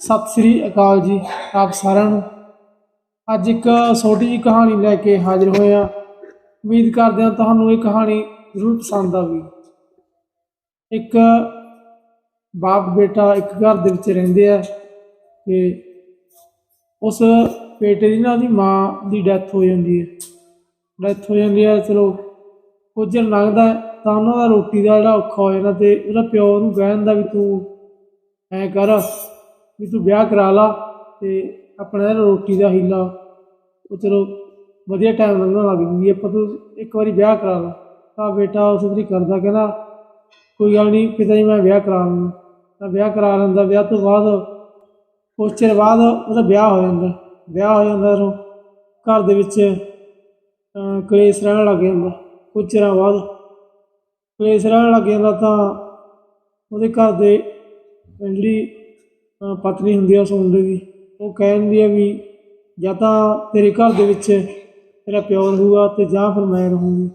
ਸਤਿ ਸ੍ਰੀ ਅਕਾਲ ਜੀ ਆਪ ਸਾਰਿਆਂ ਨੂੰ। ਅੱਜ ਇੱਕ ਛੋਟੀ ਜਿਹੀ ਕਹਾਣੀ ਲੈ ਕੇ ਹਾਜ਼ਰ ਹੋਏ ਹਾਂ। ਉਮੀਦ ਕਰਦੇ ਹਾਂ ਤੁਹਾਨੂੰ ਇਹ ਕਹਾਣੀ ਜ਼ਰੂਰ ਪਸੰਦ ਆਵੇਗੀ ਇੱਕ ਬਾਪ ਬੇਟਾ ਇੱਕ ਘਰ ਦੇ ਵਿੱਚ ਰਹਿੰਦੇ ਆ ਤੇ ਉਸ ਬੇਟੇ ਦੀ ਨਾ ਉਹਦੀ ਮਾਂ ਦੀ ਡੈਥ ਹੋ ਜਾਂਦੀ ਹੈ। ਡੈਥ ਹੋ ਜਾਂਦੀ ਹੈ, ਚਲੋ ਕੁਝ ਦਿਨ ਲੰਘਦਾ ਤਾਂ ਉਹਨਾਂ ਦਾ ਰੋਟੀ ਦਾ ਜਿਹੜਾ ਔਖਾ ਹੋ ਜਾਂਦਾ ਤੇ ਉਹਦਾ ਪਿਓ ਉਹਨੂੰ ਕਹਿ ਦਿੰਦਾ ਵੀ ਤੂੰ ਐਂ ਕਰ ਵੀ ਤੂੰ ਵਿਆਹ ਕਰਾ ਲਾ ਤੇ ਆਪਣਾ ਰੋਟੀ ਦਾ ਹੀਲਾ, ਉਹ ਚਲੋ ਵਧੀਆ ਟਾਈਮ ਲੰਘਣ ਲੱਗ ਜੂਗੀ ਆਪਾਂ ਤੂੰ ਇੱਕ ਵਾਰੀ ਵਿਆਹ ਕਰਾ ਲਾ। ਤਾਂ ਬੇਟਾ ਉਸ ਵਾਰੀ ਕਰਦਾ, ਕਹਿੰਦਾ, ਕੋਈ ਗੱਲ ਨਹੀਂ ਪਿਤਾ ਜੀ ਮੈਂ ਵਿਆਹ ਕਰਾ ਲੂੰਗਾ। ਤਾਂ ਵਿਆਹ ਕਰਾ ਲੈਂਦਾ, ਵਿਆਹ ਤੋਂ ਬਾਅਦ ਕੁਛ ਚਿਰ ਬਾਅਦ ਉਹਦਾ ਵਿਆਹ ਹੋ ਜਾਂਦਾ। ਵਿਆਹ ਹੋ ਜਾਂਦਾ ਉਦੋਂ ਘਰ ਦੇ ਵਿੱਚ ਕਲੇਸ਼ ਰਹਿਣ ਲੱਗ ਜਾਂਦਾ। ਕੁਝ ਚਿਰਾਂ ਬਾਅਦ ਕਲੇਸ਼ ਰਹਿਣ ਲੱਗ ਜਾਂਦਾ ਤਾਂ ਉਹਦੇ ਘਰ ਦੇ ਜਿਹੜੀ ਪਤਨੀ ਹੁੰਦੀ ਆ ਉਸ ਮੁੰਡੇ ਦੀ, ਉਹ ਕਹਿੰਦੀ ਆ ਵੀ ਜਾਂ ਤਾਂ ਤੇਰੇ ਘਰ ਦੇ ਵਿੱਚ ਤੇਰਾ ਪਿਓ ਰਹੂਗਾ ਤੇ ਜਾਂ ਫਿਰ ਮੈਂ ਰਹੂੰਗੀ।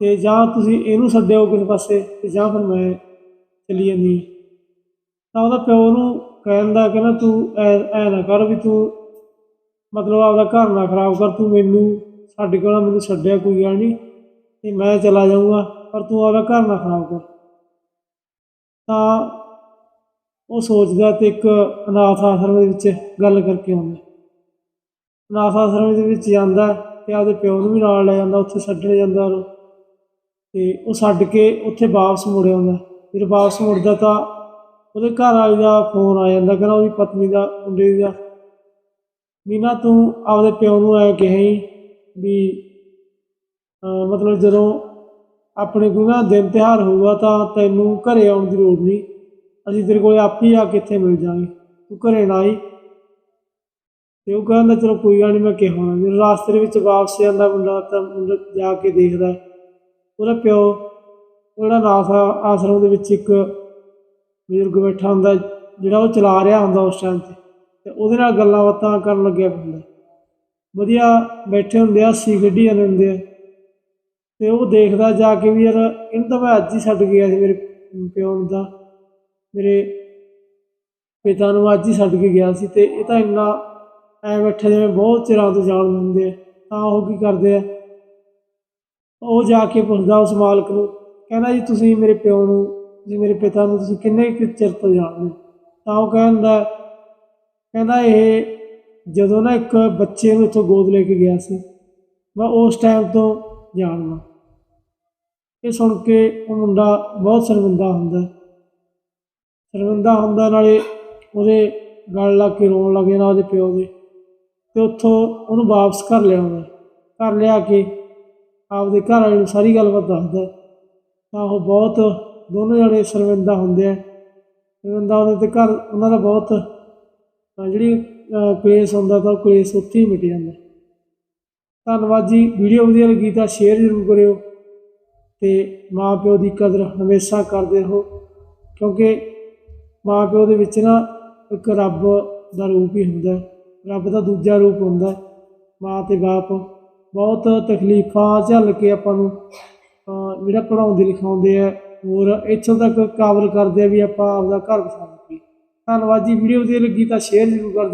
ਤੇ ਜਾਂ ਤੁਸੀਂ ਇਹਨੂੰ ਛੱਡਿਓ ਕਿਸੇ ਪਾਸੇ ਤੇ ਜਾਂ ਫਿਰ ਮੈਂ ਚਲੀ ਜਾਂਦੀ। ਤਾਂ ਉਹਦਾ ਪਿਓ ਨੂੰ ਕਹਿੰਦਾ ਕਹਿੰਦਾ ਤੂੰ ਐ ਐ ਨਾ ਕਰ ਵੀ ਤੂੰ ਮਤਲਬ ਆਪਦਾ ਘਰ ਨਾ ਖਰਾਬ ਕਰ, ਤੂੰ ਮੈਨੂੰ ਛੱਡ ਕੇ ਨਾ ਮੈਨੂੰ ਛੱਡਿਆ ਕੋਈ ਗੱਲ ਨਹੀਂ, ਤੇ ਮੈਂ ਚਲਾ ਜਾਊਂਗਾ, ਪਰ ਤੂੰ ਆਪਦਾ ਘਰ ਨਾ ਖਰਾਬ ਕਰ। ਤਾਂ ਉਹ ਸੋਚਦਾ ਤੇ ਇੱਕ ਅਨਾਥ ਆਸ਼ਰਮ ਦੇ ਵਿੱਚ ਗੱਲ ਕਰਕੇ ਆਉਂਦਾ। ਅਨਾਥ ਆਸ਼ਰਮ ਦੇ ਵਿੱਚ ਜਾਂਦਾ ਤੇ ਆਪਦੇ ਪਿਓ ਨੂੰ ਵੀ ਨਾਲ ਲੈ ਜਾਂਦਾ, ਉੱਥੇ ਛੱਡਣ ਜਾਂਦਾ ਉਹਨੂੰ। ਤੇ ਉਹ ਛੱਡ ਕੇ ਉੱਥੇ ਵਾਪਸ ਮੁੜ ਆਉਂਦਾ। ਫਿਰ ਵਾਪਸ ਮੁੜਦਾ ਤਾਂ ਉਹਦੇ ਘਰ ਵਾਲੇ ਦਾ ਫੋਨ ਆ ਜਾਂਦਾ, ਕਹਿੰਦਾ ਉਹਦੀ ਪਤਨੀ ਦਾ, ਮੁੰਡੇ ਦਾ ਵੀ ਨਾ ਤੂੰ ਆਪਦੇ ਪਿਓ ਨੂੰ ਐ ਕਹੀ ਵੀ ਮਤਲਬ ਜਦੋਂ ਆਪਣੇ ਕੋਈ ਨਾ ਦਿਨ ਤਿਉਹਾਰ ਹੋਊਗਾ ਤਾਂ ਤੈਨੂੰ ਘਰੇ ਆਉਣ ਦੀ ਲੋੜ ਨਹੀਂ। ਅਸੀਂ ਤੇਰੇ ਕੋਲ ਆਪੇ ਹੀ ਆ ਕੇ ਮਿਲ ਜਾਵਾਂਗੇ। ਤੂੰ ਘਰੇ ਨਾ ਆਈ। ਤੇ ਉਹ ਕਹਿੰਦਾ, ਚਲੋ ਕੋਈ ਗੱਲ ਨਹੀਂ ਮੈਂ ਕਿਹਾ ਹੋਣਾ। ਜਦੋਂ ਰਾਸਤੇ ਦੇ ਵਿੱਚ ਵਾਪਸ ਜਾਂਦਾ ਮੁੰਡਾ, ਤਾਂ ਮੁੰਡਾ ਜਾ ਕੇ ਦੇਖਦਾ ਉਹਦਾ ਪਿਓ ਉਹ ਜਿਹੜਾ ਨਾਥ ਆਸ਼ਰਮ ਦੇ ਵਿੱਚ ਇੱਕ ਬਜ਼ੁਰਗ ਬੈਠਾ ਹੁੰਦਾ, ਜਿਹੜਾ ਉਹ ਚਲਾ ਰਿਹਾ ਹੁੰਦਾ ਉਸ ਟਾਈਮ ਤੇ। ਤੇ ਉਹਦੇ ਨਾਲ ਗੱਲਾਂ ਬਾਤਾਂ ਕਰਨ ਲੱਗਿਆ ਹੁੰਦਾ ਵਧੀਆ ਬੈਠੇ ਹੁੰਦੇ ਆ ਸੀ ਗੱਡੀ ਜਾਂਦੇ ਹੁੰਦੇ ਆ। ਤੇ ਉਹ ਦੇਖਦਾ ਜਾ ਕੇ ਵੀ ਯਾਰ, ਇਹਨੂੰ ਤਾਂ ਮੈਂ ਅੱਜ ਹੀ ਛੱਡ ਗਿਆ ਸੀ ਮੇਰੇ ਪਿਓ ਨੂੰ ਤਾਂ। ਮੇਰੇ ਪਿਤਾ ਨੂੰ ਅੱਜ ਹੀ ਛੱਡ ਕੇ ਗਿਆ ਸੀ ਤੇ ਇਹ ਤਾਂ ਇੰਨਾ ਐ ਬੈਠੇ ਜਿਵੇਂ ਬਹੁਤ ਚਿਰਾਂ ਤੋਂ ਜਾਣ ਹੁੰਦੇ ਆ, ਤਾਂ ਉਹ ਕੀ ਕਰਦੇ ਆ? ਉਹ ਜਾ ਕੇ ਪੁੱਛਦਾ ਉਸ ਮਾਲਕ ਨੂੰ, ਕਹਿੰਦਾ ਜੀ ਤੁਸੀਂ ਮੇਰੇ ਪਿਓ ਨੂੰ ਜੀ ਮੇਰੇ ਪਿਤਾ ਨੂੰ ਤੁਸੀਂ ਕਿੰਨੇ ਕੁ ਚਿਰ ਤੋਂ ਜਾਣਦੇ ਹੋ? ਤਾਂ ਉਹ ਕਹਿੰਦਾ ਕਹਿੰਦਾ ਇਹ ਜਦੋਂ ਨਾ ਇੱਕ ਬੱਚੇ ਨੂੰ ਇੱਥੋਂ ਗੋਦ ਲੈ ਕੇ ਗਿਆ ਸੀ, ਮੈਂ ਉਸ ਟਾਈਮ ਤੋਂ ਜਾਣਦਾ। ਇਹ ਸੁਣ ਕੇ ਉਹ ਮੁੰਡਾ ਬਹੁਤ ਸ਼ਰਮਿੰਦਾ ਹੁੰਦਾ। ਸ਼ਰਮਿੰਦਾ ਹੁੰਦਾ ਨਾਲੇ ਉਹਦੇ ਗਲ ਲੱਗ ਕੇ ਰੋਣ ਲੱਗ ਜਾਂਦਾ ਉਹਦੇ ਪਿਓ ਦੇ। ਤੇ ਉੱਥੋਂ ਉਹਨੂੰ ਵਾਪਸ ਘਰ ਲਿਆਉਂਦਾ। ਘਰ ਲਿਆ ਕੇ ਆਪਦੇ ਘਰ ਵਾਲੇ ਨੂੰ ਸਾਰੀ ਗੱਲਬਾਤ ਦੱਸਦਾ। ਤਾਂ ਉਹ ਬਹੁਤ ਦੋਨੋਂ ਜਣੇ ਸ਼ਰਮਿੰਦਾ ਹੁੰਦੇ ਆ। ਸ਼ਰਮਿੰਦਾ ਉਹਦੇ ਤੇ ਘਰ, ਉਹਨਾਂ ਦਾ ਬਹੁਤ ਜਿਹੜੀ ਕਲੇਸ਼ ਹੁੰਦਾ ਤਾਂ ਉਹ ਕਲੇਸ਼ ਉੱਥੇ ਹੀ ਮਿਟ ਜਾਂਦਾ। ਧੰਨਵਾਦ ਜੀ, ਵੀਡੀਓ ਵਧੀਆ ਲੱਗੀ ਤਾਂ ਸ਼ੇਅਰ ਜ਼ਰੂਰ ਕਰਿਓ। ਤੇ ਮਾਂ ਪਿਓ ਦੀ ਕਦਰ ਹਮੇਸ਼ਾ ਕਰਦੇ ਰਹੋ। ਕਿਉਂਕਿ ਮਾਂ ਪਿਓ ਦੇ ਵਿੱਚ ਨਾ ਇੱਕ ਰੱਬ ਦਾ ਰੂਪ ਹੀ ਹੁੰਦਾ ਰੱਬ ਦਾ ਦੂਜਾ ਰੂਪ ਹੁੰਦਾ ਮਾਂ ਤੇ ਬਾਪ ਬਹੁਤ ਤਕਲੀਫਾਂ ਝੱਲ ਕੇ ਆਪਾਂ ਨੂੰ ਜਿਹੜਾ ਪੜਾਉਂਦੇ ਲਿਖਾਉਂਦੇ ਆ, ਹੋਰ ਇੱਥੋਂ ਤੱਕ ਕਾਬਲ ਕਰਦੇ ਆ ਵੀ ਆਪਾਂ ਆਪਦਾ ਘਰ ਵਸਾ ਧੰਨਵਾਦ ਜੀ, ਵੀਡੀਓ ਵਧੀਆ ਲੱਗੀ ਤਾਂ ਸ਼ੇਅਰ ਜ਼ਰੂਰ ਕਰ